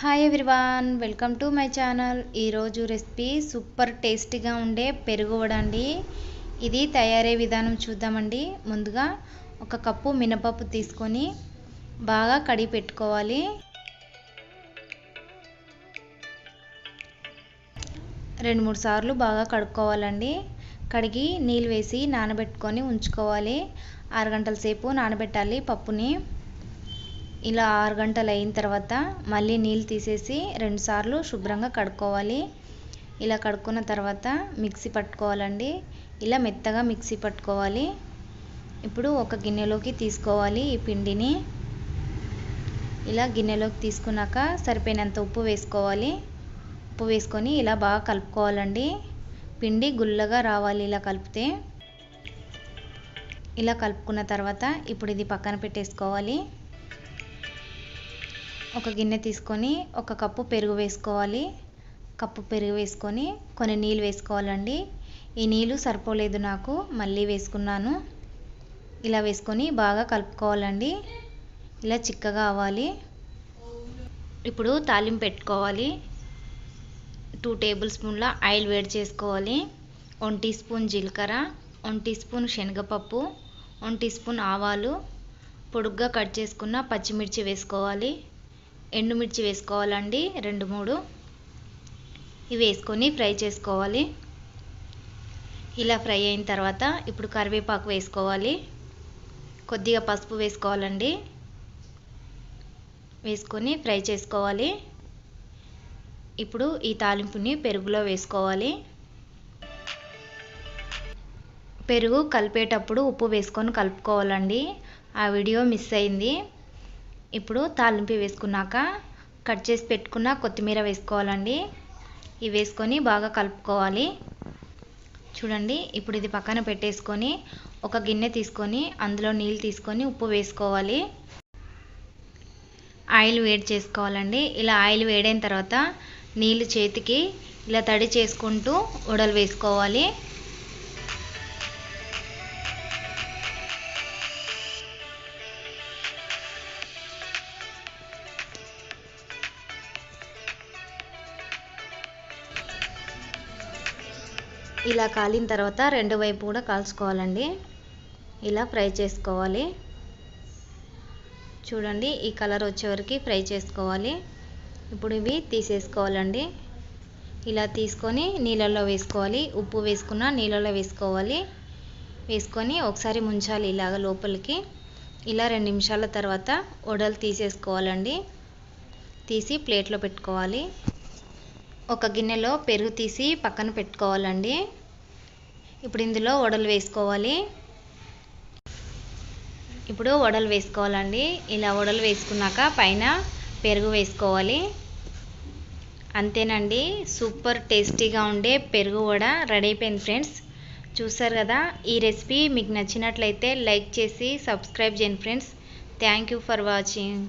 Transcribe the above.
Hi everyone welcome to my channel ఈరోజు recipe super టేస్టీగా ఉండే పెరుగు వడ అండి. ఇది తయారయ్యే విధానం చూద్దామండి. ముందుగా ఒక కప్పు మినపప్పు తీసుకొని బాగా కడిగి పెట్టుకోవాలి. రెండు మూడు సార్లు బాగా కడుక్కోవాలండి. కడిగి నీళ్ళు వేసి నానబెట్టుకొని ఉంచుకోవాలి. ఆరు గంటల సేపు నానబెట్టాలి పప్పుని. ఇలా ఆరు గంటలు అయిన తర్వాత మళ్ళీ నీళ్ళు తీసేసి రెండుసార్లు శుభ్రంగా కడుక్కోవాలి. ఇలా కడుక్కున్న తర్వాత మిక్సీ పట్టుకోవాలండి. ఇలా మెత్తగా మిక్సీ పట్టుకోవాలి. ఇప్పుడు ఒక గిన్నెలోకి తీసుకోవాలి ఈ పిండిని. ఇలా గిన్నెలోకి తీసుకున్నాక సరిపోయినంత ఉప్పు వేసుకోవాలి. ఉప్పు వేసుకొని ఇలా బాగా కలుపుకోవాలండి. పిండి గుల్లగా రావాలి ఇలా కలిపితే. ఇలా కలుపుకున్న తర్వాత ఇప్పుడు ఇది పక్కన పెట్టేసుకోవాలి. ఒక గిన్నె తీసుకొని ఒక కప్పు పెరుగు వేసుకోవాలి. కప్పు పెరుగు వేసుకొని కొన్ని నీళ్ళు వేసుకోవాలండి. ఈ నీళ్ళు సరిపోలేదు నాకు మళ్ళీ వేసుకున్నాను. ఇలా వేసుకొని బాగా కలుపుకోవాలండి. ఇలా చిక్కగా అవ్వాలి. ఇప్పుడు తాలింపు పెట్టుకోవాలి. టూ టేబుల్ స్పూన్ల ఆయిల్ వేడి చేసుకోవాలి. వన్ టీ స్పూన్ జీలకర్ర వన్ టీ స్పూన్ శనగపప్పు వన్ టీ స్పూన్ ఆవాలు పొడుగ్గా కట్ చేసుకున్న పచ్చిమిర్చి వేసుకోవాలి. ఎండుమిర్చి వేసుకోవాలండి రెండు మూడు. ఇవి వేసుకొని ఫ్రై చేసుకోవాలి. ఇలా ఫ్రై అయిన తర్వాత ఇప్పుడు కరివేపాకు వేసుకోవాలి. కొద్దిగా పసుపు వేసుకోవాలండి. వేసుకొని ఫ్రై చేసుకోవాలి. ఇప్పుడు ఈ తాలింపుని పెరుగులో వేసుకోవాలి. పెరుగు కలిపేటప్పుడు ఉప్పు వేసుకొని కలుపుకోవాలండి. ఆ వీడియో మిస్ అయింది. ఇప్పుడు తాలింపు వేసుకున్నాక కట్ చేసి పెట్టుకున్న కొత్తిమీర వేసుకోవాలండి. ఇవి వేసుకొని బాగా కలుపుకోవాలి. చూడండి ఇప్పుడు ఇది పక్కన పెట్టేసుకొని ఒక గిన్నె తీసుకొని అందులో నీళ్ళు తీసుకొని ఉప్పు వేసుకోవాలి. ఆయిల్ వేడి చేసుకోవాలండి. ఇలా ఆయిల్ వేడైన తర్వాత నీళ్ళు చేతికి ఇలా తడి చేసుకుంటూ ఉడలు వేసుకోవాలి. ఇలా కాలిన తర్వాత రెండు వైపు కూడా కాల్చుకోవాలండి. ఇలా ఫ్రై చేసుకోవాలి. చూడండి ఈ కలర్ వచ్చేవరకు ఫ్రై చేసుకోవాలి. ఇప్పుడు ఇవి తీసేసుకోవాలండి. ఇలా తీసుకొని నీళ్ళల్లో వేసుకోవాలి. ఉప్పు వేసుకున్న నీళ్ళలో వేసుకోవాలి. వేసుకొని ఒకసారి ముంచాలి ఇలాగ లోపలికి. ఇలా రెండు నిమిషాల తర్వాత వడలు తీసేసుకోవాలండి. తీసి ప్లేట్లో పెట్టుకోవాలి. ఒక గిన్నెలో పెరుగు తీసి పక్కన పెట్టుకోవాలండి. ఇప్పుడు ఇందులో వడలు వేసుకోవాలి. ఇప్పుడు వడలు వేసుకోవాలండి. ఇలా వడలు వేసుకున్నాక పైన పెరుగు వేసుకోవాలి. అంతేనండి సూపర్ టేస్టీగా ఉండే పెరుగు వడ రెడీ అయిపోయింది ఫ్రెండ్స్. చూసారు కదా ఈ రెసిపీ మీకు నచ్చినట్లయితే లైక్ చేసి సబ్స్క్రైబ్ చేయండి friends. Thank you for watching.